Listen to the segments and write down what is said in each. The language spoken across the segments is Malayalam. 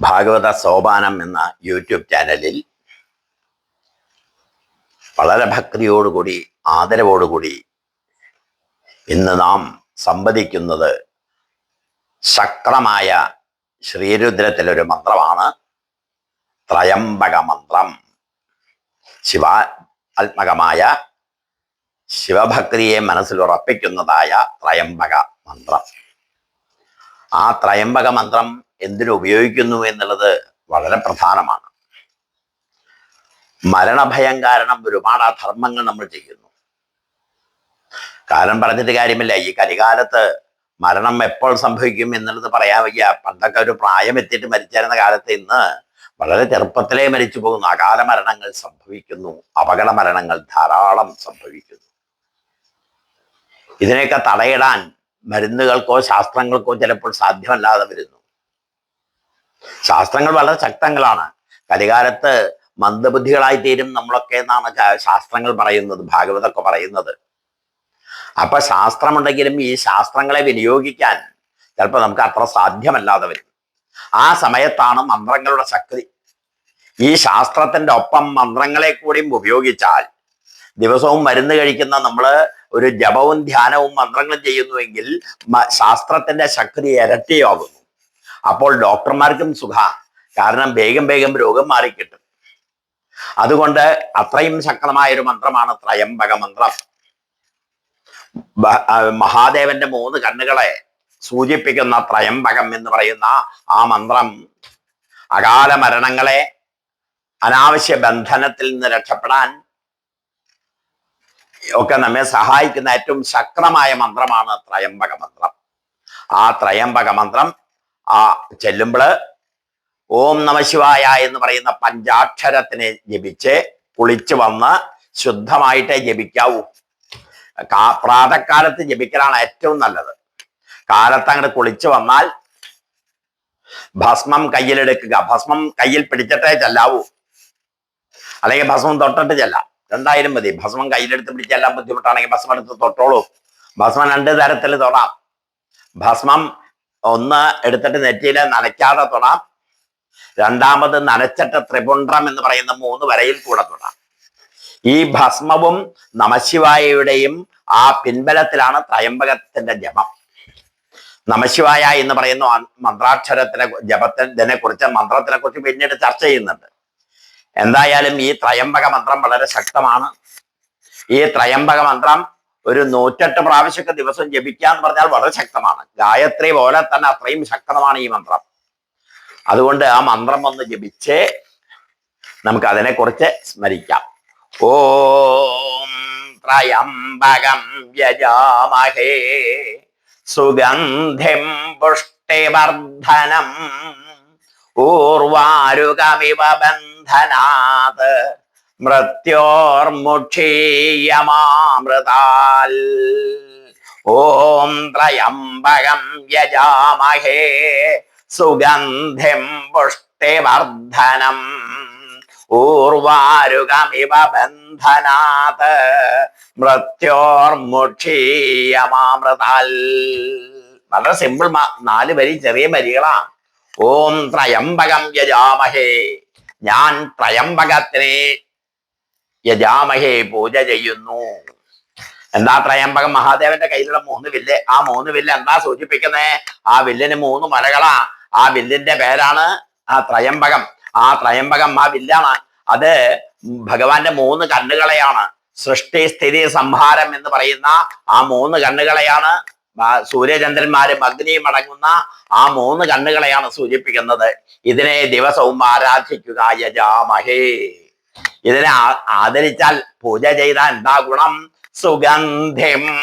ഭാഗവത സോപാനം എന്ന യൂട്യൂബ് ചാനലിൽ വളരെ ഭക്തിയോടുകൂടി ആദരവോടുകൂടി ഇന്ന് നാം സംവദിക്കുന്നത് ശക്രമായ ശ്രീരുദ്രത്തിലൊരു മന്ത്രമാണ്. ത്രയംബക മന്ത്രം. ശിവ ആത്മകമായ ശിവഭക്തിയെ മനസ്സിൽ ഉറപ്പിക്കുന്നതായ ത്രയംബക മന്ത്രം. ആ ത്രയംബക മന്ത്രം എന്തിനു ഉപയോഗിക്കുന്നു എന്നുള്ളത് വളരെ പ്രധാനമാണ്. മരണഭയം കാരണം ഒരുപാട് ആ ധർമ്മങ്ങൾ നമ്മൾ ചെയ്യുന്നു. കാരണം പറഞ്ഞിട്ട് കാര്യമില്ല. ഈ കലികാലത്ത് മരണം എപ്പോൾ സംഭവിക്കും എന്നുള്ളത് പറയാൻ വയ്യ. പണ്ടൊക്കെ ഒരു പ്രായം എത്തിയിട്ട് മരിച്ചിരുന്ന കാലത്ത് ഇന്ന് വളരെ ചെറുപ്പത്തിലേ മരിച്ചു പോകുന്നു. അകാല മരണങ്ങൾ സംഭവിക്കുന്നു. അപകട മരണങ്ങൾ ധാരാളം സംഭവിക്കുന്നു. ഇതിനെയൊക്കെ തടയിടാൻ മരുന്നുകൾക്കോ ശാസ്ത്രങ്ങൾക്കോ ചിലപ്പോൾ സാധ്യമല്ലാതെ വരുന്നു. ശാസ്ത്രങ്ങൾ വളരെ ശക്തങ്ങളാണ്. കലികാലത്ത് മന്ദബുദ്ധികളായി തീരും നമ്മളൊക്കെ എന്നാണ് ശാസ്ത്രങ്ങൾ പറയുന്നത് ഭാഗവതൊക്കെ പറയുന്നത്. അപ്പൊ ശാസ്ത്രമുണ്ടെങ്കിലും ഈ ശാസ്ത്രങ്ങളെ വിനിയോഗിക്കാൻ ചിലപ്പോൾ നമുക്ക് അത്ര സാധ്യമല്ലാതെ വരും. ആ സമയത്താണ് മന്ത്രങ്ങളുടെ ശക്തി. ഈ ശാസ്ത്രത്തിന്റെ ഒപ്പം മന്ത്രങ്ങളെ കൂടിയും ഉപയോഗിച്ചാൽ ദിവസവും മരുന്ന് കഴിക്കുന്ന നമ്മൾ ഒരു ജപവും ധ്യാനവും മന്ത്രങ്ങളും ചെയ്യുന്നുവെങ്കിൽ ശാസ്ത്രത്തിന്റെ ശക്തി ഇരട്ടിയാകുന്നു. അപ്പോൾ ഡോക്ടർമാർക്കും സുഖ. കാരണം വേഗം വേഗം രോഗം മാറിക്കിട്ടും. അതുകൊണ്ട് അത്രയും ശക്തമായ ഒരു മന്ത്രമാണ് ത്രയംബക മന്ത്രം. മഹാദേവന്റെ മൂന്ന് കണ്ണുകളെ സൂചിപ്പിക്കുന്ന ത്രയംബകം എന്ന് പറയുന്ന ആ മന്ത്രം അകാല മരണങ്ങളെ അനാവശ്യ ബന്ധനത്തിൽ നിന്ന് രക്ഷപ്പെടാൻ ഒക്കെ നമ്മെ സഹായിക്കുന്ന ഏറ്റവും ശക്തമായ മന്ത്രമാണ് ത്രയംബക മന്ത്രം. ആ ത്രയംബക മന്ത്രം ആ ചെല്ലുമ്പോൾ ഓം നമശിവായ എന്ന് പറയുന്ന പഞ്ചാക്ഷരത്തിനെ ജപിച്ച് കുളിച്ചു വന്ന് ശുദ്ധമായിട്ടേ ജപിക്കാവൂ. പ്രാതക്കാലത്ത് ജപിക്കലാണ് ഏറ്റവും നല്ലത്. കാലത്ത് അങ്ങോട്ട് കുളിച്ചു വന്നാൽ ഭസ്മം കയ്യിലെടുക്കുക. ഭസ്മം കയ്യിൽ പിടിച്ചിട്ടേ ചെല്ലാവൂ. അല്ലെങ്കിൽ ഭസ്മം തൊട്ടിട്ട് ചെല്ലാം. രണ്ടായിരം മതി. ഭസ്മം കയ്യിലെടുത്ത് പിടിച്ചെല്ലാം ബുദ്ധിമുട്ടാണെങ്കിൽ ഭസ്മം എടുത്ത് തൊട്ടോളൂ. ഭസ്മം രണ്ട് തരത്തിൽ തൊടാം. ഭസ്മം ഒന്ന് എടുത്തിട്ട് നെറ്റിയിൽ നനയ്ക്കാതെ തൊടാം. രണ്ടാമത് നനച്ചിട്ട് ത്രിപുണ്ട്രം എന്ന് പറയുന്ന മൂന്ന് വരയിൽ കൂടെ തൊടാം. ഈ ഭസ്മവും നമശിവായയുടെയും ആ പിൻബലത്തിലാണ് ത്രയംബകത്തിന്റെ ജപം. നമശിവായ എന്ന് പറയുന്ന മന്ത്രാക്ഷരത്തിനെ ജപത്തിനെ കുറിച്ച് മന്ത്രത്തിനെ കുറിച്ച് പിന്നീട് ചർച്ച ചെയ്യുന്നുണ്ട്. എന്തായാലും ഈ ത്രയംബക മന്ത്രം വളരെ ശക്തമാണ്. ഈ ത്രയംബക മന്ത്രം ഒരു നൂറ്റെട്ട് പ്രാവശ്യമൊക്കെ ദിവസം ജപിക്കാൻ പറഞ്ഞാൽ വളരെ ശക്തമാണ്. ഗായത്രി പോലെ തന്നെ അത്രയും ശക്തമാണ് ഈ മന്ത്രം. അതുകൊണ്ട് ആ മന്ത്രം വന്ന് ജപിച്ച് നമുക്ക് അതിനെ അതിനെക്കുറിച്ച് സ്മരിക്കാം. ഓം ത്രയംബകം വ്യജാമഹേ സുഗന്ധിം പുഷ്ടിവർദ്ധനം ഊർവാരുകമിവ ബന്ധനാത് മൃത്യോർമുക്ഷീയമാമൃതാൽ ഓം ത്രയംബകം യജാമഹേ. സുഗന്ധിം പുഷ്ടിവർദ്ധനം ഊർവാരുകമിവ ബന്ധനാത് മൃത്യോർമുക്ഷീയമാമൃതാൽ വളരെ സിമ്പിൾ നാല് വരി ചെറിയ വരികളാ. ഓം ത്രയംബകം യജാമഹേ. ഞാൻ ത്രയംബകത്തിനെ യജാമഹേ പൂജ ചെയ്യുന്നു. എന്താ ത്രയംബകം മഹാദേവന്റെ കയ്യിലുള്ള മൂന്ന് വില്ല്? ആ മൂന്ന് വില്ല് എന്താ സൂചിപ്പിക്കുന്നേ? ആ വില്ലിന് മൂന്ന് മലകളാ. ആ വില്ലിന്റെ പേരാണ് ആ ത്രയംബകം. ആ ത്രയംബകം ആ വില്ലാണ്. അത് ഭഗവാന്റെ മൂന്ന് കണ്ണുകളെയാണ്. സൃഷ്ടി സ്ഥിതി സംഹാരം എന്ന് പറയുന്ന ആ മൂന്ന് കണ്ണുകളെയാണ് സൂര്യചന്ദ്രന്മാരും അഗ്നിയും അടങ്ങുന്ന ആ മൂന്ന് കണ്ണുകളെയാണ് സൂചിപ്പിക്കുന്നത്. ഇതിനെ ദിവസവും ആരാധിക്കുക യജാമഹേ. ഇതിനെ ആദരിച്ചാൽ പൂജ ചെയ്താൽ എന്താ ഗുണം? സുഗന്ധിം.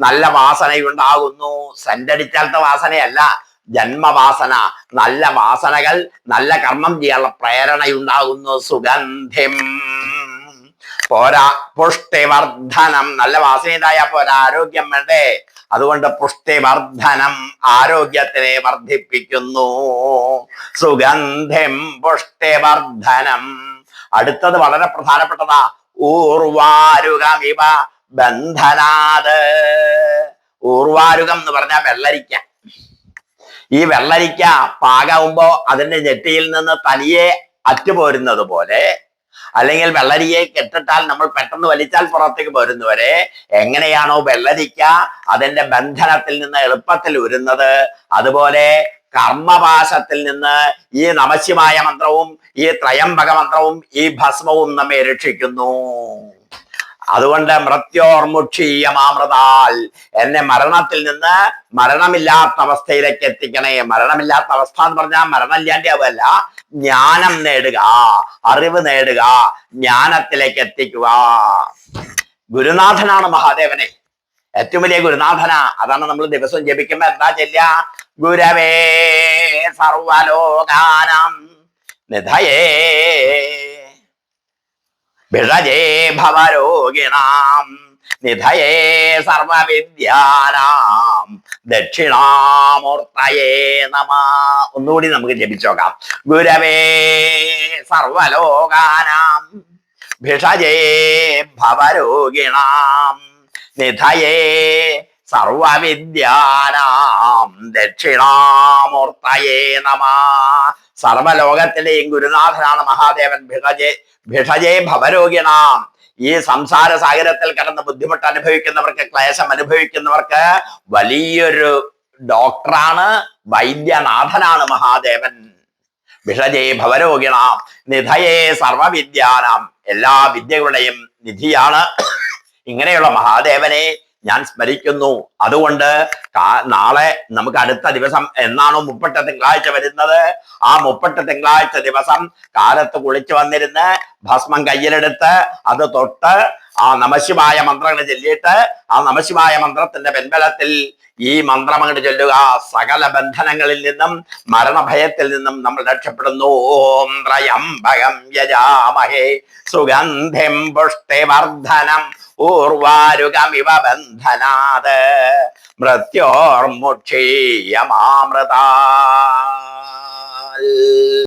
നല്ല വാസനയുണ്ടാകുന്നു. സെന്റടിച്ചാലത്തെ വാസനയല്ല ജന്മവാസന. നല്ല വാസനകൾ നല്ല കർമ്മം ചെയ്യാനുള്ള പ്രേരണയുണ്ടാകുന്നു. സുഗന്ധിം. പോരാ പുഷ്ടിവർദ്ധനം. നല്ല വാസനയുണ്ടായാൽ പോരാ ആരോഗ്യം വേണ്ടേ? അതുകൊണ്ട് പുഷ്ടിവർദ്ധനം ആരോഗ്യത്തിനെ വർദ്ധിപ്പിക്കുന്നു. സുഗന്ധിം പുഷ്ടിവർദ്ധനം. അടുത്തത് വളരെ പ്രധാനപ്പെട്ടതാ. ഊർവാരുകമിവ ബന്ധനാത്. ഊർവാരുകം എന്ന് പറഞ്ഞാൽ വെള്ളരിക്ക. ഈ വെള്ളരിക്ക പാകാവുമ്പോ അതിന്റെ ഞെട്ടിയിൽ നിന്ന് തനിയെ അറ്റുപോരുന്നത് പോലെ അല്ലെങ്കിൽ വെള്ളരിയെ കെട്ടിട്ടാൽ നമ്മൾ പെട്ടെന്ന് വലിച്ചാൽ പുറത്തേക്ക് പോരുന്നവരെ എങ്ങനെയാണോ വെള്ളരിക്ക അതിന്റെ ബന്ധനത്തിൽ നിന്ന് എളുപ്പത്തിൽ ഉരുന്നത്. അതുപോലെ കർമ്മപാശത്തിൽ നിന്ന് ഈ നമശിവായ മന്ത്രവും ഈ ത്രയംബക മന്ത്രവും ഈ ഭസ്മവും നമ്മെ രക്ഷിക്കുന്നു. അതുകൊണ്ട് മൃത്യോർമുക്ഷീയമാമൃതാൽ എന്നെ മരണത്തിൽ നിന്ന് മരണമില്ലാത്ത അവസ്ഥയിലേക്ക് എത്തിക്കണേ. മരണമില്ലാത്ത അവസ്ഥ എന്ന് പറഞ്ഞാൽ മരണമില്ലാണ്ടാവല്ല ജ്ഞാനം നേടുക അറിവ് നേടുക ജ്ഞാനത്തിലേക്ക് എത്തിക്കുക. ഗുരുനാഥനാണ് മഹാദേവനെ. ഏറ്റവും വലിയ ഗുരുനാഥന. അതാണ് നമ്മൾ ദിവസം ജപിക്കുമ്പോ എന്താ ചെല്ല ഗുരവേ സർവലോകാനം നിധയേ. വിഷജേ ഭവരോഗിണാം നിധയേ സർവവിദ്യാനാം ദക്ഷിണാമൂർത്തയേ നമ. ഒന്നുകൂടി നമുക്ക് ജപിച്ചോക്കാം ഗുരവേ സർവലോകാനാം ഭിഷജേ ഭവരോഗിണാം നിധയേ സർവവിദ്യാനാം ദക്ഷിണാമൂർത്തയേ നമ. സർവലോകത്തിലെയും ഗുരുനാഥനാണ് മഹാദേവൻ. ഭിഷജേ ഭിഷജേ ഭവരോഗിണാം. ഈ സംസാര സാഗരത്തിൽ കിടന്ന് ബുദ്ധിമുട്ട് അനുഭവിക്കുന്നവർക്ക് ക്ലേശം അനുഭവിക്കുന്നവർക്ക് വലിയൊരു ഡോക്ടറാണ് വൈദ്യനാഥനാണ് മഹാദേവൻ. ഭിഷജേ ഭവരോഗിണാം. നിധയേ സർവവിദ്യാനാം. എല്ലാ വിദ്യകളുടെയും നിധിയാണ്. ഇങ്ങനെയുള്ള മഹാദേവനെ ഞാൻ സ്മരിക്കുന്നു. അതുകൊണ്ട് നാളെ നമുക്ക് അടുത്ത ദിവസം എന്നാണോ മുപ്പട്ട തിങ്കളാഴ്ച വരുന്നത്? ആ മുപ്പട്ട തിങ്കളാഴ്ച ദിവസം കാലത്ത് കുളിച്ചു വന്നിരുന്ന് ഭസ്മം കയ്യിലെടുത്ത് അത് തൊട്ട് ആ നമശിവായ മന്ത്രങ്ങൾ ചൊല്ലിയിട്ട് ആ നമശിവായ മന്ത്രത്തിന്റെ പിൻബലത്തിൽ ഈ മന്ത്രം അങ്ങോട്ട് ചൊല്ലുക. സകല ബന്ധനങ്ങളിൽ നിന്നും മരണഭയത്തിൽ നിന്നും നമ്മൾ രക്ഷപ്പെടുന്നു. ഓം ത്രയംബകം യജാമഹേ. സുഗന്ധിം പുഷ്ടിവർദ്ധനം ഊർവാരുകമിവ ബന്ധനാത്. മൃത്യോർമുക്ഷീയമാമൃതാ